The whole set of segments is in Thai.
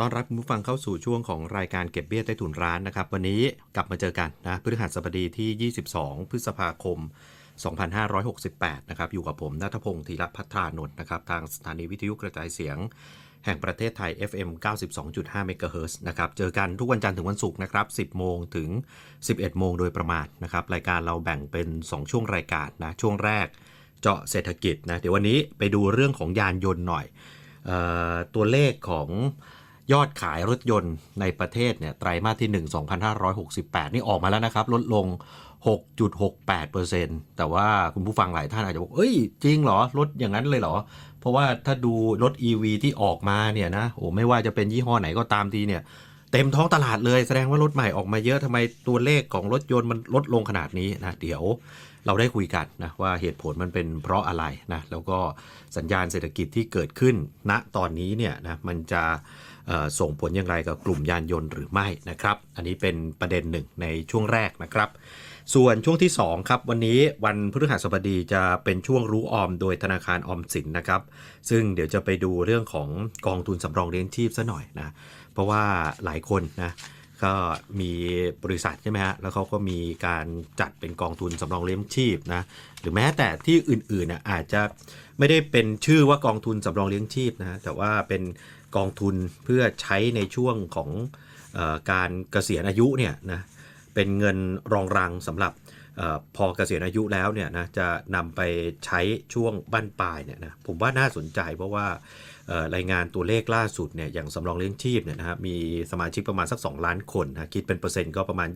ต้อนรับคุณผู้ฟังเข้าสู่ช่วงของรายการเก็บเบี้ยใต้ถุนร้านนะครับ วันนี้กลับมาเจอกันนะพฤหัสบดีที่ 22 พฤษภาคม 2568 นะครับ อยู่กับผมนัทพงศ์ธีรพัฒรานนท์นะครับ ทางสถานีวิทยุกระจายเสียง แห่งประเทศไทย FM 92.5เมกะเฮิรตซ์นะครับ เจอกันทุกวันจันทร์ถึงวันศุกร์นะครับ 10 โมงถึง 11 โมงโดยประมาณนะครับ รายการเราแบ่งเป็น 2 ช่วงรายการนะ ช่วงแรกเจาะเศรษฐกิจนะ เดี๋ยววันนี้ไปดูเรื่องของยานยนต์หน่อยออตัวเลขของ ยอดขายรถยนต์ในประเทศเนี่ยไตรมาสที่ 1 2568 นี่ออกมาแล้วนะครับ ลดลง 6.68%แต่ว่าคุณผู้ฟังหลายท่านอาจจะบอกเอ้ย จริงเหรอ ลดอย่างนั้นเลยเหรอ เพราะว่าถ้าดูรถ EV ที่ออกมาเนี่ยนะโอ้ไม่ว่าจะเป็นยี่ห้อไหนก็ตามทีเนี่ยเต็มท้องตลาดเลยแสดงว่ารถใหม่ออกมาเยอะทำไมตัวเลขของรถยนต์มันลดลงขนาดนี้นะเดี๋ยวเราได้คุยกันนะว่าเหตุผลมันเป็นเพราะอะไรนะแล้วก็สัญญาณเศรษฐกิจที่เกิดขึ้นณตอนนี้เนี่ยนะมันจะ ส่งผลอย่างไรกับกลุ่มยานยนต์หรือไม่นะครับ อันนี้เป็นประเด็นหนึ่งในช่วงแรกนะครับ ส่วนช่วงที่2ครับวันนี้วันพฤหัสบดีจะเป็นช่วงรู้ออมโดยธนาคารออมสินนะครับ ซึ่งเดี๋ยวจะไปดูเรื่องของกองทุนสำรองเลี้ยงชีพซะหน่อยนะ เพราะว่าหลายคนนะก็มีบริษัทใช่ไหมฮะ แล้วเขาก็มีการจัดเป็นกองทุนสำรองเลี้ยงชีพนะ หรือแม้แต่ที่อื่นๆน่ะอาจจะไม่ได้เป็นชื่อว่ากองทุนสำรองเลี้ยงชีพนะ แต่ว่าเป็น กองทุนเพื่อใช้ในช่วงของออการเกษียณอายุเนี่ยนะเป็นเงินรองรังสำหรับออพอเกษียณอายุแล้วเนี่ยนะจะนำไปใช้ช่วงบั้นปลายเนี่ยนะผมว่าน่าสนใจเพราะว่ารายงานตัวเลขล่าสุดเนี่ยอย่างสำรองเลี้ยงชีพเนี่ยนะครับมีสมาชิกประมาณสัก 2 ล้านคนนะคิดเป็นเปอร์เซ็นต์ก็ประมาณ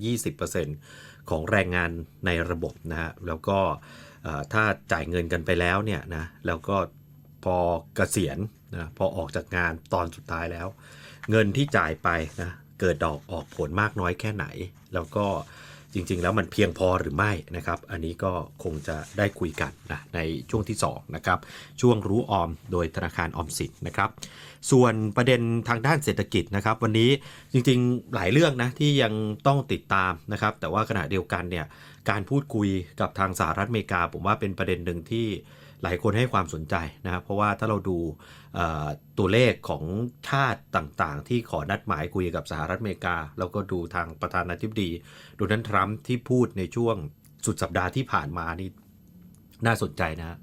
20%ของแรงงานในระบบนะฮะแล้วก็ถ้าจ่ายเงินกันไปแล้วเนี่ยนะแล้วก็พอเกษียณ นะพอออกจากงานตอนสุดท้ายแล้ว เงินที่จ่ายไปนะเกิดดอกออกผลมากน้อยแค่ไหน แล้วก็จริง ๆ แล้วมันเพียงพอหรือไม่นะครับ อันนี้ก็คงจะได้คุยกันนะในช่วงที่2นะครับช่วงรู้ออมโดยธนาคารออมสินนะครับ ส่วนประเด็นทางด้านเศรษฐกิจนะครับ วันนี้จริงๆหลายเรื่องนะที่ยังต้องติดตามนะครับ แต่ว่าขณะเดียวกันเนี่ยการพูดคุยกับทางสหรัฐอเมริกา ผมว่าเป็นประเด็นหนึ่งที่หลายคนให้ความสนใจนะครับเพราะว่าถ้าเราดู ตัวเลขของชาติต่างๆ ที่ขอนัดหมายคุยกับสหรัฐอเมริกา แล้วก็ดูทางประธานาธิบดีโดนัลด์ทรัมป์ที่พูดในช่วงสุดสัปดาห์ที่ผ่านมานี่น่าสนใจนะ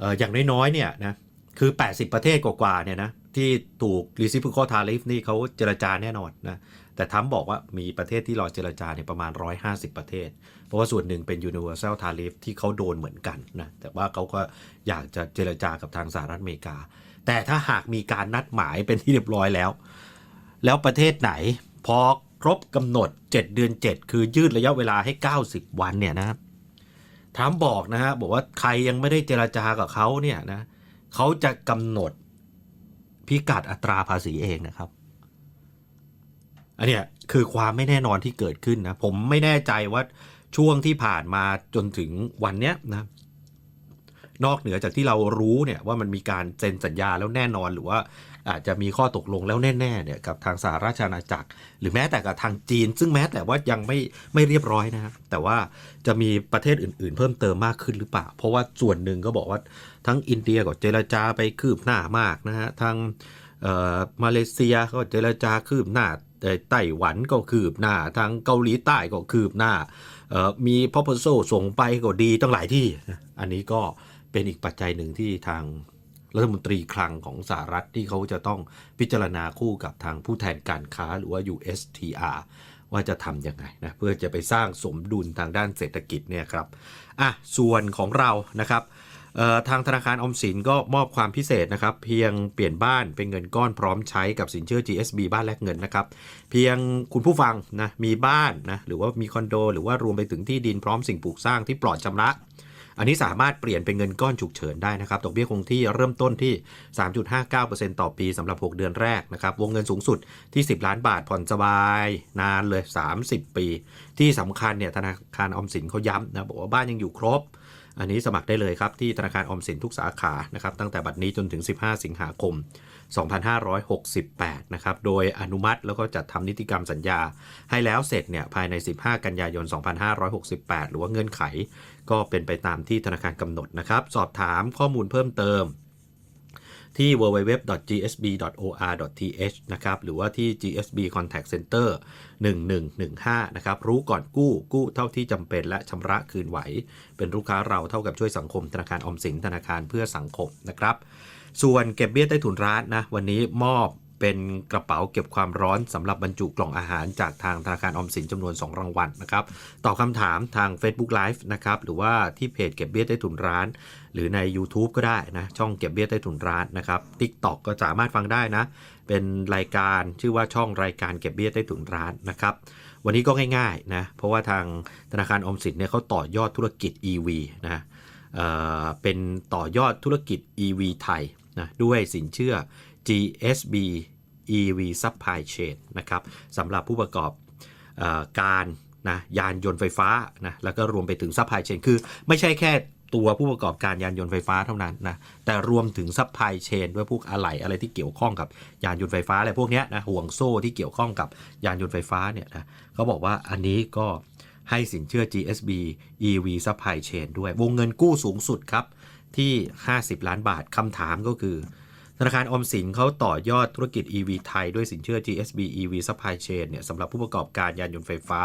ออย่างน้อยๆเนี่ยนะคือ 80 ประเทศกว่าๆเนี่ยนะที่ถูก reciprocal tariff นี่เขาเจรจาแน่นอนนะแต่ทรัมบอกว่ามีประเทศที่รอเจรจาเนี่ยประมาณ 150 ประเทศ เพราะว่าส่วนหนึ่งเป็น universal tariff ที่เขาโดนเหมือนกันนะแต่ว่าเขาก็อยากจะเจรจากับทางสหรัฐอเมริกา แต่ถ้าหากมีการนัดหมายเป็นที่เรียบร้อยแล้ว แล้วประเทศไหนพอครบกำหนด 7 เดือน 7 คือยืดระยะเวลาให้ 90 วันเนี่ยนะครับทรัมป์บอกนะฮะบอกว่าใครยังไม่ได้เจราจากับเขาเนี่ยนะเขาจะกำหนดพิกัดอัตราภาษีเองนะครับ อันเนี้ยคือความไม่แน่นอนที่เกิดขึ้นนะ ผมไม่แน่ใจว่าช่วงที่ผ่านมาจนถึงวันเนี้ยนะ นอกเหนือจากที่เรารู้เนี่ยว่ามันมีการเซ็นสัญญาแล้วแน่นอนหรือว่าอาจจะมีข้อตกลงแล้วแน่ๆเนี่ยกับทางสหราชอาณาจักร หรือแม้แต่กับทางจีน ซึ่งแม้แต่ว่ายังไม่ไม่เรียบร้อยนะครับแต่ว่าจะมีประเทศอื่นๆ เพิ่มเติมมากขึ้นหรือเปล่า เพราะว่าส่วนหนึ่งก็บอกว่าทั้งอินเดียก็เจรจาไปคืบหน้ามากนะฮะทางมาเลเซียก็เจรจาคืบหน้าไต้หวันก็คืบหน้าทางเกาหลีใต้ก็คืบหน้าเอ่อมี proposal ส่งไปก็ดีตั้งหลายที่ อันนี้ก็ เป็นอีกปัจจัยหนึ่งที่ทางรัฐมนตรีคลังของสหรัฐที่เขาจะต้องพิจารณาคู่กับทางผู้แทนการค้าหรือว่า USTR ว่าจะทำยังไงนะเพื่อจะไปสร้างสมดุลทางด้านเศรษฐกิจเนี่ยครับอะส่วนของเรานะครับทางธนาคารออมสินก็มอบความพิเศษนะครับ เพียงเปลี่ยนบ้านเป็นเงินก้อนพร้อมใช้กับสินเชื่อ GSB บ้านแลกเงินนะครับ เพียงคุณผู้ฟังนะมีบ้านนะหรือว่ามีคอนโด หรือว่ารวมไปถึงที่ดินพร้อมสิ่งปลูกสร้างที่ปลอดชำระ อันนี้สามารถเปลี่ยนเป็นเงินก้อนฉุกเฉินได้นะครับดอกเบี้ยคงที่เริ่มต้นที่ 3.59%ต่อปีสำหรับ 6 เดือนแรกนะครับ วงเงินสูงสุดที่ 10 ล้านบาทผ่อนสบาย นานเลย 30 ปี ที่สำคัญเนี่ยธนาคารออมสินเขาย้ำนะบอกว่าบ้านยังอยู่ครบอันนี้สมัครได้เลยครับ ที่ธนาคารออมสินทุกสาขานะครับตั้งแต่บัดนี้จนถึง 15 สิงหาคม 2568 นะครับ โดยอนุมัติแล้วก็จัดทำนิติกรรมสัญญา ให้แล้วเสร็จเนี่ยภายใน 15 กันยายน 2568 หรือว่าเงื่อนไข ก็เป็นไปตามที่ธนาคารกำหนดนะครับ สอบถามข้อมูลเพิ่มเติมที่ www.gsb.or.th นะครับ หรือว่าที่ GSB Contact Center 1115 นะครับ รู้ก่อนกู้ กู้เท่าที่จำเป็นและชำระคืนไหว เป็นลูกค้าเราเท่ากับช่วยสังคมธนาคารออมสินธนาคารเพื่อสังคมนะครับ ส่วนเก็บเบี้ยใต้ถุนร้านนะวันนี้มอบเป็นกระเป๋าเก็บความร้อนสำหรับบรรจุกล่องอาหารจากทางธนาคารออมสินจำนวน 2 รางวัลนะครับตอบคำถามทาง Facebook Live นะครับหรือว่าที่เพจเก็บเบี้ยใต้ถุนร้าน หรือใน YouTube ก็ได้นะช่องเก็บเบี้ยใต้ถุนร้านนะครับ TikTok ก็สามารถฟังได้นะ เป็นรายการชื่อว่าช่องรายการเก็บเบี้ยใต้ถุนร้านนะครับวันนี้ก็ง่ายๆนะเพราะว่าทางธนาคารออมสินเนี่ยเขาต่อยอดธุรกิจ EV นะเเป็นต่อยอดธุรกิจ EV ไทย นะด้วยสินเชื่อ GSB EV Supply Chain นะครับสำหรับผู้ประกอบอการนะยานยนต์ไฟฟ้านะแล้วก็รวมไปถึง Supply Chain คือไม่ใช่แค่ตัวผู้ประกอบการยานยนต์ไฟฟ้าเท่านั้นนะแต่รวมถึง Supply Chain ด้วยพวกอะไหล่อะไรที่เกี่ยวข้องกับยานยนต์ไฟฟ้าอะไรพวกนี้นะห่วงโซ่ที่เกี่ยวข้องกับยานยนต์ไฟฟ้าเนี่ยนะเขาบอกว่าอันนี้ก็ให้สินเชื่อ GSB EV Supply Chain ด้วยวงเงินกู้สูงสุดครับ ที่ 50 ล้านบาทคำถามก็คือ ธนาคารออมสินเขาต่อยอดธุรกิจ EV ไทย ด้วยสินเชื่อ GSB EV Supply Chain เนี่ยสำหรับผู้ประกอบการยานยนต์ไฟฟ้า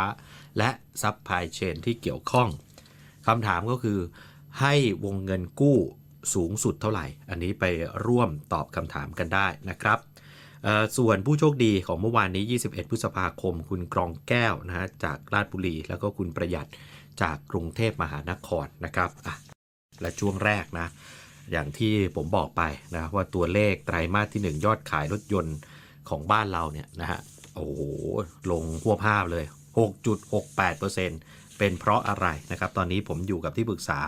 และ Supply Chain ที่เกี่ยวข้องคำถามก็คือ ให้วงเงินกู้สูงสุดเท่าไหร่ อันนี้ไปร่วมตอบคำถามกันได้นะครับส่วนผู้โชคดีของเมื่อวานนี้ 21 พฤษภาคม คุณกรองแก้วนะฮะจากราชบุรี แล้วก็คุณประหยัดจากกรุงเทพมหานครนะครับอะ และช่วงแรกนะ อย่างที่ผมบอกไปนะว่าตัวเลขไตรมาสที่ 1 ยอดขายรถยนต์ของบ้านเราเนี่ยนะฮะโอ้โหลงหัวภาพเลย 6.68%เป็นเพราะอะไรนะครับ ตอนนี้ผมอยู่กับที่ปรึกษา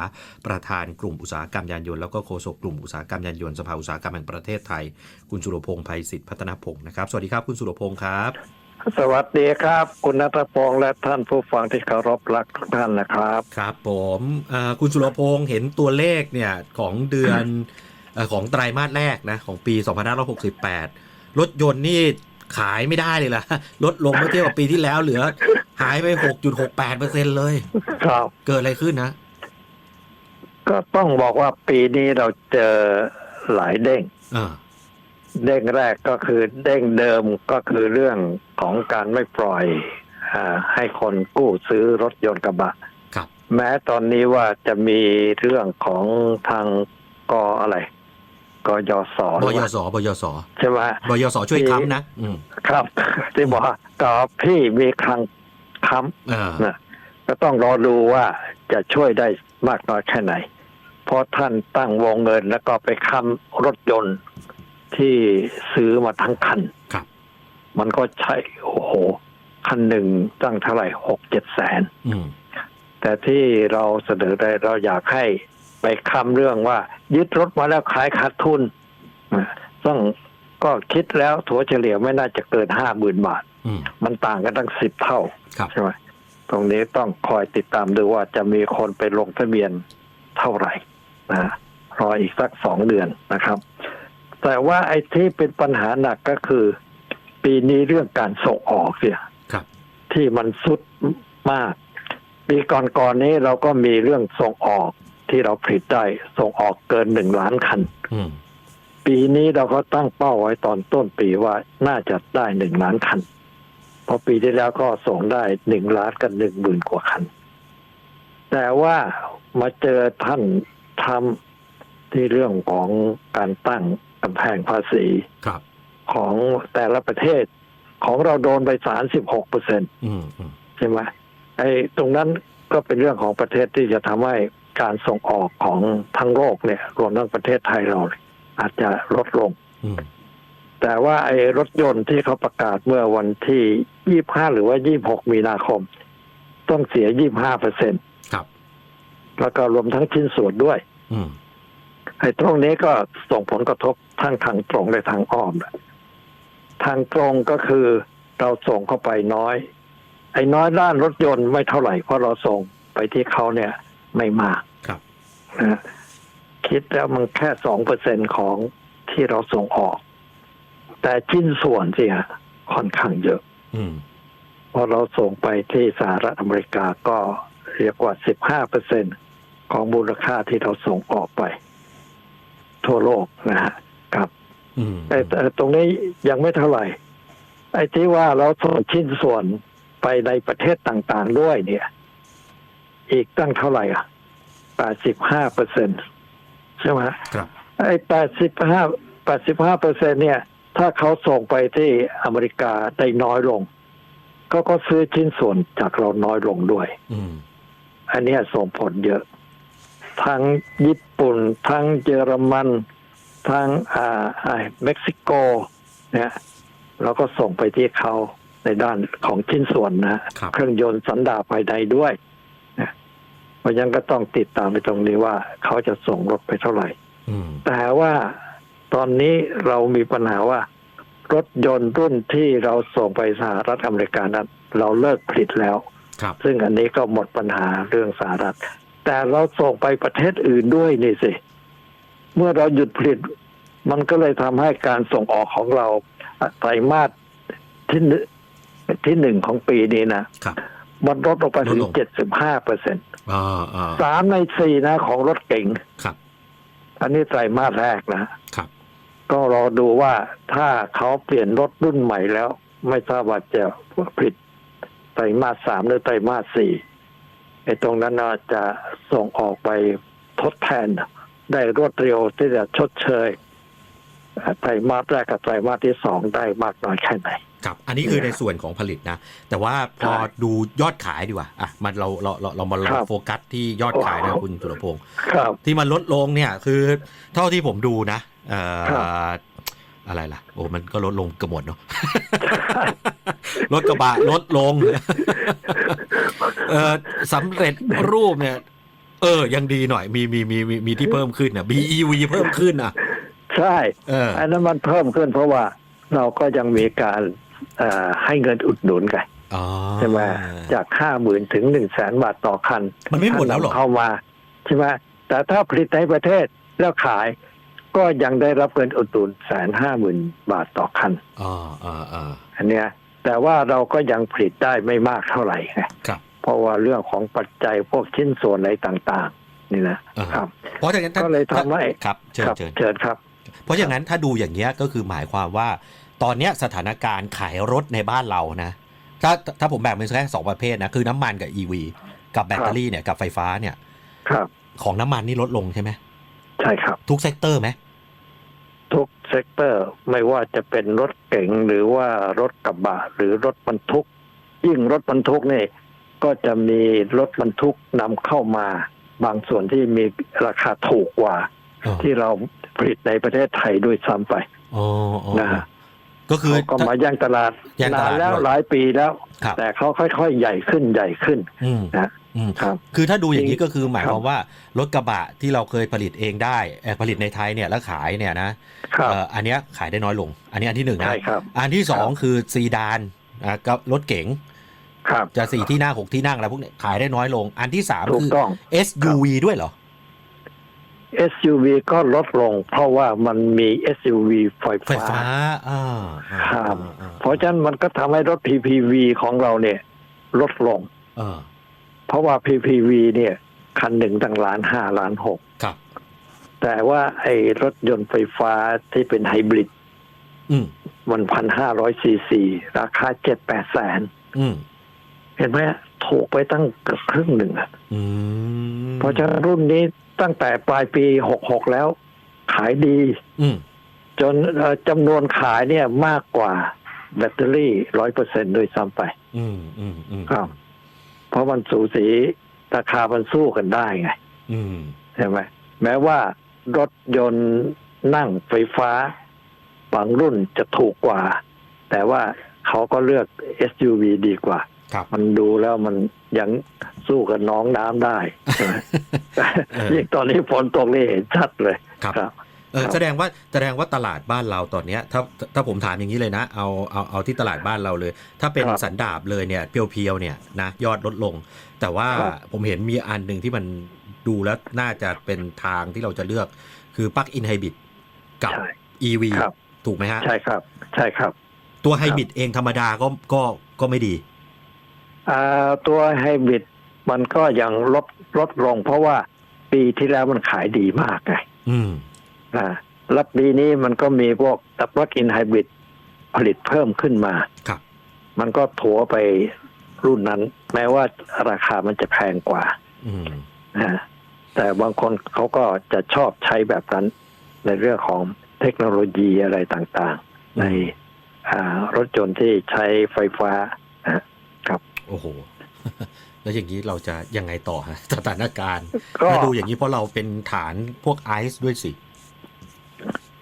ประธานกลุ่มอุตสาหกรรมยานยนต์แล้วก็โฆษกกลุ่มอุตสาหกรรมยานยนต์สภาอุตสาหกรรมแห่งประเทศไทย คุณสุรพงษ์ภัยศิษฐ์พัฒนพงศ์นะครับ สวัสดีครับคุณสุรพงษ์ครับ สวัสดีครับ คุณนัทพงษ์และท่านผู้ฟังที่เคารพรักทุกท่านนะครับ ครับผมเอ่อคุณสุรพงษ์เห็นตัวเลขเนี่ยของเดือนเออของไตรมาสแรกนะของปี 2568 รถยนต์นี่ขายไม่ได้เลยล่ะ ลดลงเมื่อเทียบกับปีที่แล้วเหลือ หายไป 6.68%เลย ครับ เกิดอะไรขึ้นนะ ก็ต้องบอกว่าปีนี้เราเจอหลายเด้งเออ เด้งแรกก็คือเด้งเดิมก็คือเรื่องของการไม่ปล่อยอาให้คนกู้ซื้อรถยนต์กระบะครับแม้ตอนนี้ว่าจะมีเรื่องของทางกออะไรกยศบยสบยสใช่ไหมบยสช่วยค้ำนะอืมครับ ที่บอกว่าก็พี่มีคลังค้ำเออนะก็ต้องรอดูว่าจะช่วยได้มากน้อยแค่ไหน เพราะท่านตั้งวงเงินแล้วก็ไปค้ำรถยนต์ ที่ซื้อมาทั้งคันครับ มันก็ใช่โอ้โห คันหนึ่งตั้งเท่าไหร่หกเจ็ดแสนอืมแต่ที่เราเสนอได้เราอยากให้ไปค้ำเรื่องว่า ยึดรถมาแล้วขายขาดทุนนะซึ่งก็คิดแล้วถัวเฉลี่ยไม่น่าจะเกินห้าหมื่นบาทอืมมันต่างกันตั้งสิบเท่าครับใช่ไหมตรงนี้ต้องคอยติดตามดูว่าจะมีคนไปลงทะเบียนเท่าไหร่นะรออีกสักสองเดือนนะครับ แต่ว่าไอ้ที่เป็นปัญหาหนักก็คือ ปีนี้เรื่องการส่งออกเนี่ยครับที่มันสุดมาก ปีก่อนๆนี้เราก็มีเรื่องส่งออกที่เราผลิตได้ส่งออกเกินหนึ่งล้านคันอืมปีนี้เราก็ตั้งเป้าไว้ตอนต้นปีว่าน่าจะได้หนึ่งล้านคันเพราะปีที่แล้วก็ส่งได้หนึ่งล้านกันหนึ่งหมื่นกว่าคัน แต่ว่ามาเจอท่านทำที่เรื่องของการตั้ง กำแพงภาษีครับ ของแต่ละประเทศ ของเราโดนไปสามสิบหกเปอร์เซ็นอืมอืมใช่ไหมไอ้ตรงนั้นก็เป็นเรื่องของประเทศที่จะทำให้การส่งออกของทั้งโลกเนี่ย รวมทั้งประเทศไทยเราเนี่ยอาจจะลดลงอืมแต่ว่าไอ้รถยนต์ที่เขาประกาศเมื่อวันที่ยี่ห้าหรือว่ายี่หกมีนาคม ต้องเสียยี่ห้าเปอร์เซ็นครับแล้วก็รวมทั้งชิ้นส่วนด้วยอืม ไอ้ตรงนี้ก็ส่งผลกระทบทั้งทางตรงและทางอ้อม ทางตรงก็คือเราส่งเข้าไปน้อย ไอ้น้อยด้านรถยนต์ไม่เท่าไหร่เพราะเราส่งไปที่เขาเนี่ยไม่มากครับนะฮะคิดแล้วมันแค่สองเปอร์เซ็นของที่เราส่งออก แต่ชิ้นส่วนสิฮะค่อนข้างเยอะอืมพอเราส่งไปที่สหรัฐอเมริกาก็เรียกว่าสิบห้าเปอร์เซ็นของมูลค่าที่เราส่งออกไป ทั่วโลกนะฮะครับอืมแต่แต่ตรงนี้ยังไม่เท่าไหร่ ไอ้ที่ว่าเราส่งชิ้นส่วนไปในประเทศต่างๆด้วยเนี่ย อีกตั้งเท่าไหร่อะแปดสิบห้าเปอร์เซ็นใช่ไหมครับไอ้แปดสิบห้าแปดสิบห้าเปอร์เซ็นเนี่ย ถ้าเขาส่งไปที่อเมริกาได้น้อยลงก็ก็ซื้อชิ้นส่วนจากเราน้อยลงด้วยอืมอันเนี้ยส่งผลเยอะ ทั้งญี่ปุ่น ทั้งเยอรมัน ทั้งอ่าอ่าเม็กซิโกเนี่ยเราก็ส่งไปที่เขาในด้านของชิ้นส่วนนะครับเครื่องยนต์สันดาปภายในด้วยนะเพราะฉะนั้นก็ต้องติดตามไปตรงนี้ว่าเขาจะส่งรถไปเท่าไหร่อืมแต่ว่าตอนนี้เรามีปัญหาว่า รถยนต์รุ่นที่เราส่งไปสหรัฐอเมริกานั้น เราเลิกผลิตแล้วครับซึ่งอันนี้ก็หมดปัญหาเรื่องสหรัฐ แต่เราส่งไปประเทศอื่นด้วยนี่สิ เมื่อเราหยุดผลิต มันก็เลยทำให้การส่งออกของเราไตรมาสที่หนึ่งที่หนึ่งของปีนี้นะครับมันลดลงไปถึงลดลงเจ็ดสิบห้าเปอร์เซ็นอ่าอ่าสามในสี่นะของรถเก๋งครับอันนี้ไตรมาสแรกนะครับก็รอดูว่าถ้าเขาเปลี่ยนรถรุ่นใหม่แล้ว ไม่ทราบว่าจะผลิตไตรมาสสามหรือไตรมาสสี่ ไอ้ตรงนั้นน่าจะส่งออกไปทดแทนได้รวดเร็วที่จะชดเชยไตรมาสแรกกับไตรมาสที่สองได้มากน้อยแค่ไหนครับ อันนี้คือในส่วนของผลิตนะ แต่ว่าพอใช่ดูยอดขายดีกว่า อะ มันเราเราเราเรามาลคอรังบโฟกัสที่ยอดขายนะโอ้โหคุณสุรพงศ์ครับที่มันลดลงเนี่ยคือเท่าที่ผมดูนะเอ่อครับอะไรล่ะ โอ้ มันก็ลดลงเกระหมดเนาะ รถกระบะลดลง เออสำเร็จรูปเนี่ย เออ ยังดีหน่อย มีมีมีมีมีที่เพิ่มขึ้นอะ BEV เพิ่มขึ้นอะใช่เออ อันนั้นมันเพิ่มขึ้นเพราะว่าเราก็ยังมีการเอ่อให้เงินอุดหนุนกันอ๋อใช่ไหมจากห้าหมื่นถึงหนึ่งแสนบาทต่อคันมันไม่หมดแล้วเหรอถ้านำเข้ามาใช่ไหมแต่ถ้าผลิตในประเทศแล้วขายก็ยังได้รับเงินอุดหนุนแสนห้าหมื่นบาทต่อคันอ๋ออ๋ออ๋ออันเนี้ยแต่ว่าเราก็ยังผลิตได้ไม่มากเท่าไหร่ไง ครับ เพราะว่าเรื่องของปัจจัยพวกชิ้นส่วนอะไรต่าง ๆ นี่นะอ่าครับ เพราะฉะนั้นถ้าก็เลยทำให้ครับเชิญครับเชิญเชิญครับ เพราะอย่างนั้นถ้าดูอย่างเงี้ยก็คือหมายความว่า ตอนเนี้ยสถานการณ์ขายรถในบ้านเรานะ ถ้าถ้าผมแบ่งเป็นแค่สองประเภทนะคือน้ำมันกับ EV กับแบตเตอรี่เนี่ยกับไฟฟ้าเนี่ยครับ ของน้ำมันนี่ลดลงใช่ไหมใช่ครับ ทุกเซกเตอร์ไหมทุกเซกเตอร์ไม่ว่าจะเป็นรถเก๋งหรือว่ารถกระบะหรือรถบรรทุก ยิ่งรถบรรทุกนี่ ก็จะมีรถบรรทุกนำเข้ามา บางส่วนที่มีราคาถูกกว่าอ๋อที่เราผลิตในประเทศไทยด้วยซ้ำไปอ๋ออ๋อนะฮะก็คือเขาก็มาแย่งตลาดแย่งตนาลาดนแล้วด้วยหลายปีแล้วครับแต่เขาค่อยๆ ใหญ่ขึ้นใหญ่ขึ้นอืมนะอืมครับคือถ้าดูอย่างนี้ก็คือหมายครับความว่ารถกระบะที่เราเคยผลิตเองได้เอ่อผลิตในไทยเนี่ยแล้วขายเนี่ยนะครับเอ่ออันเนี้ยขายได้น้อยลง อันนี้อันที่หนึ่งนะใช่ครับอันที่สองครับคือซีดานอ่ากับรถเก๋ง ครับจะสี่ที่นั่งหกที่นั่งอะไรพวกเนี้ยขายได้น้อยลง อันที่สามถูกคือต้อง SUV ด้วยเหรอ SUV ก็ลดลง เพราะว่ามันมี SUV ไฟไฟฟ้า ฟ้าอ่าอ่าครับ อ่าเพราะฉะนั้นมันก็ทำให้รถ PPV ของเราเนี่ย ลดลง เออเพราะว่า PPV เนี่ย คันหนึ่งตั้งล้านห้าล้านหกครับ แต่ว่าไอ้รถยนต์ไฟฟ้าที่เป็นไฮบริดอืมมันพันห้าร้อยซีซีราคาเจ็ดแปดแสน อืม เห็นไหมถูกไปตั้งเกือบครึ่งหนึ่งอะอืมเพราะฉะนั้นรุ่นนี้ตั้งแต่ปลายปีหกหกแล้ว ขายดีอืมจนเอ่อจำนวนขายเนี่ยมากกว่า แบตเตอรี่ร้อยเปอร์เซ็นด้วยซ้ำไปอืมอืมอืมครับเพราะมันสูสีราคามันสู้กันได้ไงอืมใช่ไหมแม้ว่ารถยนต์นั่งไฟฟ้า บางรุ่นจะถูกกว่า แต่ว่าเขาก็เลือก SUV ดีกว่าครับ มันดูแล้วมันยังสู้กับน้องน้ำได้ใช่ไหมเออยิ่งตอนนี้ฝนตกนี่เห็นชัดเลยครับครับเออครับแสดงว่าแสดงว่าตลาดบ้านเราตอนเนี้ยถ้าถ้าผมถามอย่างนี้เลยนะเอาเอาเอาที่ตลาดบ้านเราเลย ถ้าเป็นครับสันดาบเลยเนี่ยเพียวๆเนี่ยนะยอดลดลง แต่ว่าครับผมเห็นมีอันหนึ่งที่มันดูแล้วน่าจะเป็นทางที่เราจะเลือกคือปลั๊กอินไฮบริดกับใช่ EV ครับถูกไหมฮะ ใช่ครับ ใช่ครับ ตัวไฮบริดเองธรรมดาก็ก็ก็ไม่ดีอ่า ตัวไฮบริดมันก็ยังลดลดลง เพราะว่าปีที่แล้วมันขายดีมากไงอืมอ่าแล้วปีนี้มันก็มีพวกดับเบิลอินไฮบริดผลิตเพิ่มขึ้นมาครับ มันก็ถัวไปรุ่นนั้น แม้ว่าราคามันจะแพงกว่า อืมนะฮะแต่บางคนเขาก็จะชอบใช้แบบนั้น ในเรื่องของเทคโนโลยีอะไรต่างๆ ในอ่ารถยนต์ที่ใช้ไฟฟ้านะฮะ โอ้โห แล้วอย่างนี้เราจะยังไงต่อฮะสถานการณ์ก็ถ้าดูอย่างนี้เพราะเราเป็นฐานพวกไอซ์ด้วยสิ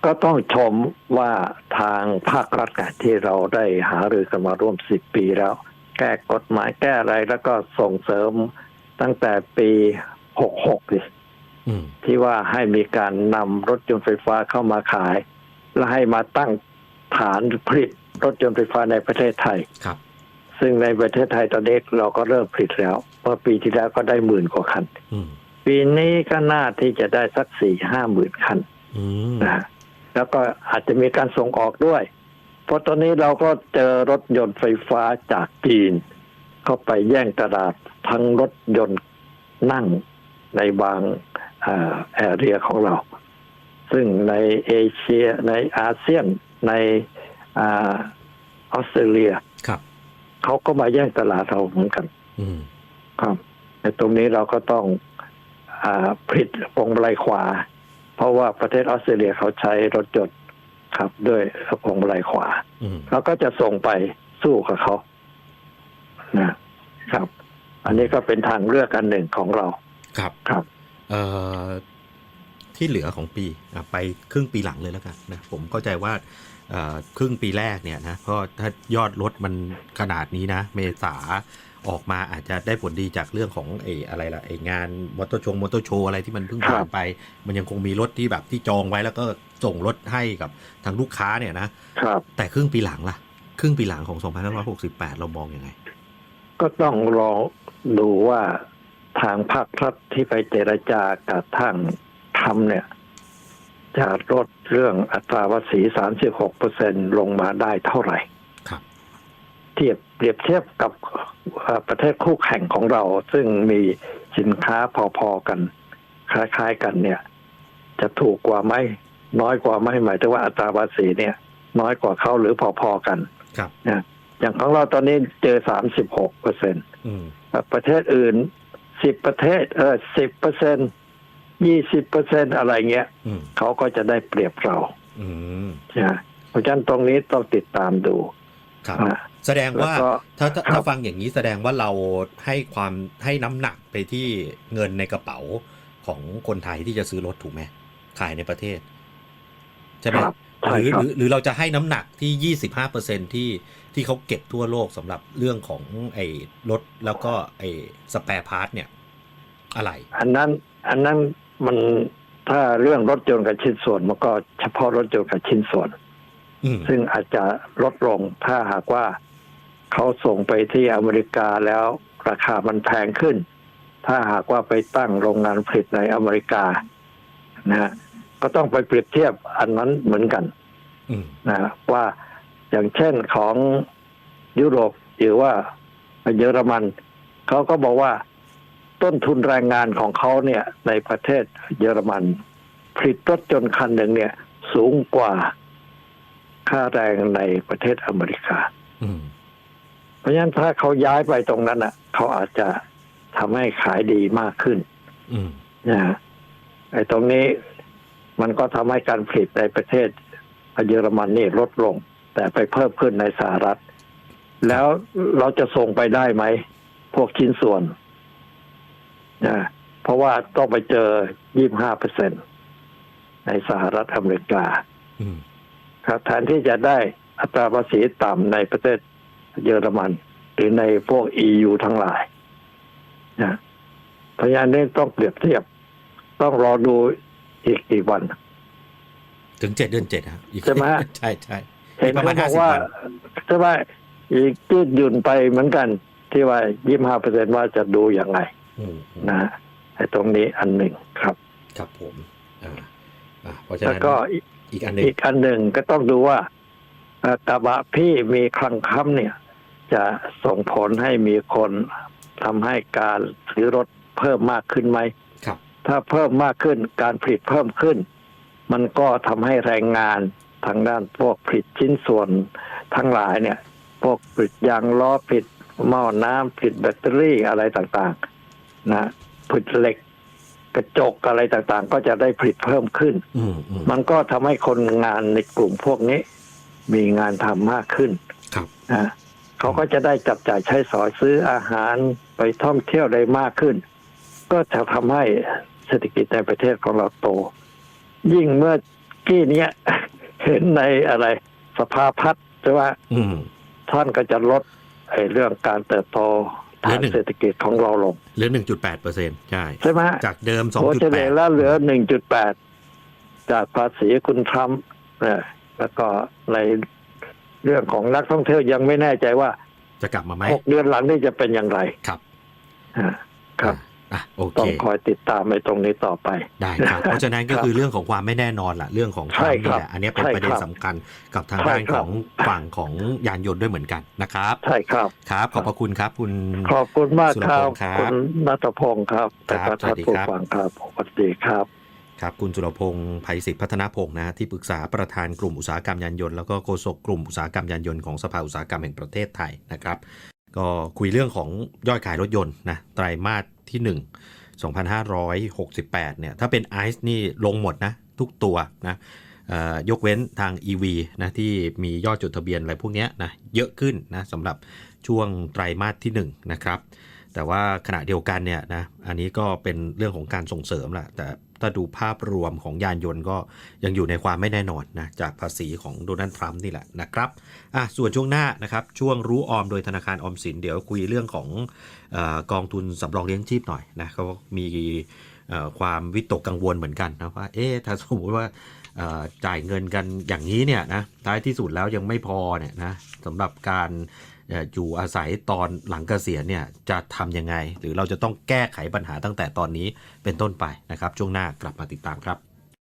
ก็ต้องชมว่าทางภาครัฐเนี่ยที่เราได้หารือกันมาร่วมสิบปีแล้ว แก้กฎหมายแก้อะไรแล้วก็ส่งเสริมตั้งแต่ปีหกหกดิอืมที่ว่าให้มีการนำรถยนต์ไฟฟ้าเข้ามาขาย และให้มาตั้งฐานผลิตรถยนต์ไฟฟ้าในประเทศไทยครับ ซึ่งในประเทศไทยตอนนี้เราก็เริ่มผลิตแล้วเมื่อปีที่แล้วก็ได้หมื่นกว่าคันอืมปีนี้ก็น่าที่จะได้สักสี่ห้าหมื่นคันอืมนะฮะแล้วก็อาจจะมีการส่งออกด้วย เพราะตอนนี้เราก็เจอรถยนต์ไฟฟ้าจากจีน เข้าไปแย่งตลาดทั้งรถยนต์นั่งในบางแอเรียของเรา ซึ่งในเอเชียในอาเซียนในอาออสเตรเลียครับ เขาก็มาแย่งตลาดเราเหมือนกันอืมครับในตรงนี้เราก็ต้องอาผลิตพวงมาลัยขวา เพราะว่าประเทศออสเตรเลียเขาใช้รถยนต์ขับด้วยพวงมาลัยขวาอืมเราก็จะส่งไปสู้กับเขานะครับ อันนี้ก็เป็นทางเลือกอันหนึ่งของเราครับครับ เอ่อ ที่เหลือของปีอะไปครึ่งปีหลังเลยแล้วกันนะผมเข้าใจว่าเอ่อครึ่งปีแรกเนี่ยนะเพราะถ้ายอดรถมันขนาดนี้นะ เมษาออกมาอาจจะได้ผลดีจากเรื่องของไอ้อะไรล่ะไอ้งานมอเตอร์ชงมอเตอร์โชว์อะไรที่มันเพิ่งผ่านไป มันยังคงมีรถที่แบบที่จองไว้แล้วก็ส่งรถให้กับทางลูกค้าเนี่ยนะครับแต่ครึ่งปีหลังล่ะ ครึ่งปีหลังของ 2568 เรามองยังไง ก็ต้องรอดูว่าทางภาครัฐที่ไปเจรจากับทาง ทำเนี่ยจะลดเรื่องอัตราภาษี 36เปอร์เซ็นลงมาได้เท่าไหร่ครับเทียบเปรียบเทียบกับเอ่อประเทศคู่แข่งของเรา ซึ่งมีสินค้าพอๆกัน คล้ายๆกันเนี่ย จะถูกกว่าไหมน้อยกว่าไหมหมายถึงว่าอัตราภาษีเนี่ย น้อยกว่าเขาหรือพอๆกันครับนะอย่างของเราตอนนี้เจอ 36เปอร์เซ็นอืมประเทศอื่น 10 ประเทศเออ10เปอร์เซ็น ยี่สิบเปอร์เซ็นอะไรเงี้ยอืมเขาก็จะได้เปรียบเราอืมนะเพราะฉะนั้นตรงนี้ต้องติดตามดูครับนะแสดงว่าแล้วก็ถ้าถ้าครับถ้าฟังอย่างนี้แสดงว่าเราให้ความให้น้ำหนักไปที่เงินในกระเป๋าของคนไทยที่จะซื้อรถถูกไหมขายในประเทศใช่ไหมครับหใช่รือครัหบรือหรือเราจะให้น้ำหนักที่ยี่สิบห้าเปอร์เซ็นที่ที่เขาเก็บทั่วโลกสำหรับเรื่องของไอ้รถแล้วก็ไอ้สแปร์พาร์ทเนี่ย อะไร อันนั้น อันนั้น มันถ้าเรื่องรถยนต์กับชิ้นส่วนมันก็เฉพาะรถยนต์กับชิ้นส่วนอืมซึ่งอาจจะลดลงถ้าหากว่าเขาส่งไปที่อเมริกาแล้วราคามันแพงขึ้น ถ้าหากว่าไปตั้งโรงงานผลิตในอเมริกานะฮะก็ต้องไปเปรียบเทียบอันนั้นเหมือนกันอืมนะฮะว่าอย่างเช่นของยุโรปหรือว่าเยอรมัน เขาก็บอกว่า ต้นทุนแรงงานของเขาเนี่ยในประเทศเยอรมัน ผลิตรถจนต์คันหนึ่งเนี่ย สูงกว่าค่าแรงในประเทศอเมริกาอืมเพราะฉะนั้นถ้าเขาย้ายไปตรงนั้นอะ เขาอาจจะทำให้ขายดีมากขึ้นอืมนะฮะไอ้ตรงนี้มันก็ทำให้การผลิตในประเทศเยอรมันนี่ลดลง แต่ไปเพิ่มขึ้นในสหรัฐ แล้วเราจะส่งไปได้ไหม พวกชิ้นส่วน นะเพราะว่าต้องไปเจอ25เปอร์เซ็นในสหรัฐอเมริกาอืมครับแทนที่จะได้อัตราภาษีต่ำในประเทศเยอรมัน หรือในพวก EU ทั้งหลายนะเพราะฉะนั้นนี่ต้องเปรียบเทียบ ต้องรอดูอีกกี่วัน ถึงเจ็ดเดือนเจ็ดครับอีกใช่ไหมฮะใช่ใช่เห็นประมาณเขาบอก50ว่าวันใช่ไหมอีกยืดหยุ่นไปเหมือนกัน ที่ว่า25เปอร์เซ็นว่าจะดูอย่างไรอืมอืม นะไอ้ตรงนี้อันหนึ่งครับ ครับผมอ่าอ่าเพราะฉะแล้วนั้นก็อีกอีกอันหนึ่งอีกอันหนึ่งก็ต้องดูว่าเอ่อกระบะพี่มีคลังค้ำเนี่ย จะส่งผลให้มีคนทำให้การซื้อรถเพิ่มมากขึ้นไหมครับ ถ้าเพิ่มมากขึ้นการผลิตเพิ่มขึ้น มันก็ทำให้แรงงานทางด้านพวกผลิตชิ้นส่วนทั้งหลายเนี่ย พวกผลิตยางล้อผลิตหม้อน้ำผลิตแบตเตอรี่อะไรต่างๆ นะผลิตเหล็ก กระจกอะไรต่างๆ ก็จะได้ผลิตเพิ่มขึ้นอืมอืมมันก็ทำให้คนงานในกลุ่มพวกนี้ มีงานทำมากขึ้นครับนะเขาก็จะได้จับจ่ายใช้สอยซื้ออาหารไปท่องเที่ยวได้มากขึ้น ก็จะทำให้เศรษฐกิจในประเทศของเราโต ยิ่งเมื่อกี้เนี้ยเห็นในอะไร สภาพัฒน์ใช่ว่าอืมท่านก็จะลดไอ้เรื่องการเติบโต ทางเหลือหนึ่งเศรษฐกิจของเราลงเหลือหนึ่งจุดแปดเปอร์เซ็นต์ใช่ใช่ไหมจากเดิมสองโอจุดเฉแปลี่ยดแล้วเหลือหนึ่งจุดแปดจากภาษีคุณทรัมป์นะแล้วก็ในเรื่องของนักท่องเที่ยวยังไม่แน่ใจว่า จะกลับมาไหมหกเดือนหลังนี่จะเป็นอย่างไรครับอ่าครับ อะโอเคต้องคอยติดตามในตรงนี้ต่อไปได้ครับ เพราะฉะนั้นก็คือเรื่องของความไม่แน่นอนล่ะ เรื่องของใช่ทรัมป์ครับนี่แหละอันนี้เป็นใช่ประเด็นครับสำคัญกับทางใช่ด้านครัขบองฝั่งของยานยนต์ด้วยเหมือนกันนะครับ ใช่ครับครับ ขอบพระคุณครับ คุณขอบคุณมากครับสุรพงษ์ครับคุณนัทพงศ์ครับครับแต่สวัสดีผู้ครับฟังครับสวัสดีครับครับคุณสุรพงศ์ภัยศิษฐ์พัฒนพงศ์นะฮะที่ปรึกษาประธานกลุ่มอุตสาหกรรมยานยนต์แล้วก็โฆษกกลุ่มอุตสาหกรรมยานยนต์ของสภาอุตสาหกรรมแห่งประเทศไทยนะครับ ก็คุยเรื่องของยอดขายรถยนต์นะไตรมาส ที่ 1 2568 เนี่ย ถ้าเป็นไอซ์นี่ลงหมดนะ ทุกตัวนะยกเว้นทาง EV นะที่มียอดจดทะเบียนอะไรพวกนี้นะเยอะขึ้นนะสำหรับช่วงไตรมาสที่ 1 นะครับ แต่ว่าขณะเดียวกันเนี่ยนะอันนี้ก็เป็นเรื่องของการส่งเสริมแหละแต่ ถ้าดูภาพรวมของยานยนต์ก็ยังอยู่ในความไม่แน่นอนนะจากภาษีของโดนัลด์ทรัมป์นี่แหละนะครับอะส่วนช่วงหน้านะครับช่วงรู้ออมโดยธนาคารออมสิน เดี๋ยวคุยเรื่องของออกองทุนสำรองเลี้ยงชีพหน่อยนะเขามีความวิตกกังวลเหมือนกันนะว่าเอ๊ะถ้าสมมติว่าจ่ายเงินกันอย่างนี้เนี่ยนะท้ายที่สุดแล้วยังไม่พอเนี่ยนะสำหรับการ อยู่อาศัยตอนหลังเกษียณเนี่ยจะทำยังไง หรือเราจะต้องแก้ไขปัญหาตั้งแต่ตอนนี้เป็นต้นไปนะครับ ช่วงหน้ากลับมาติดตามครับ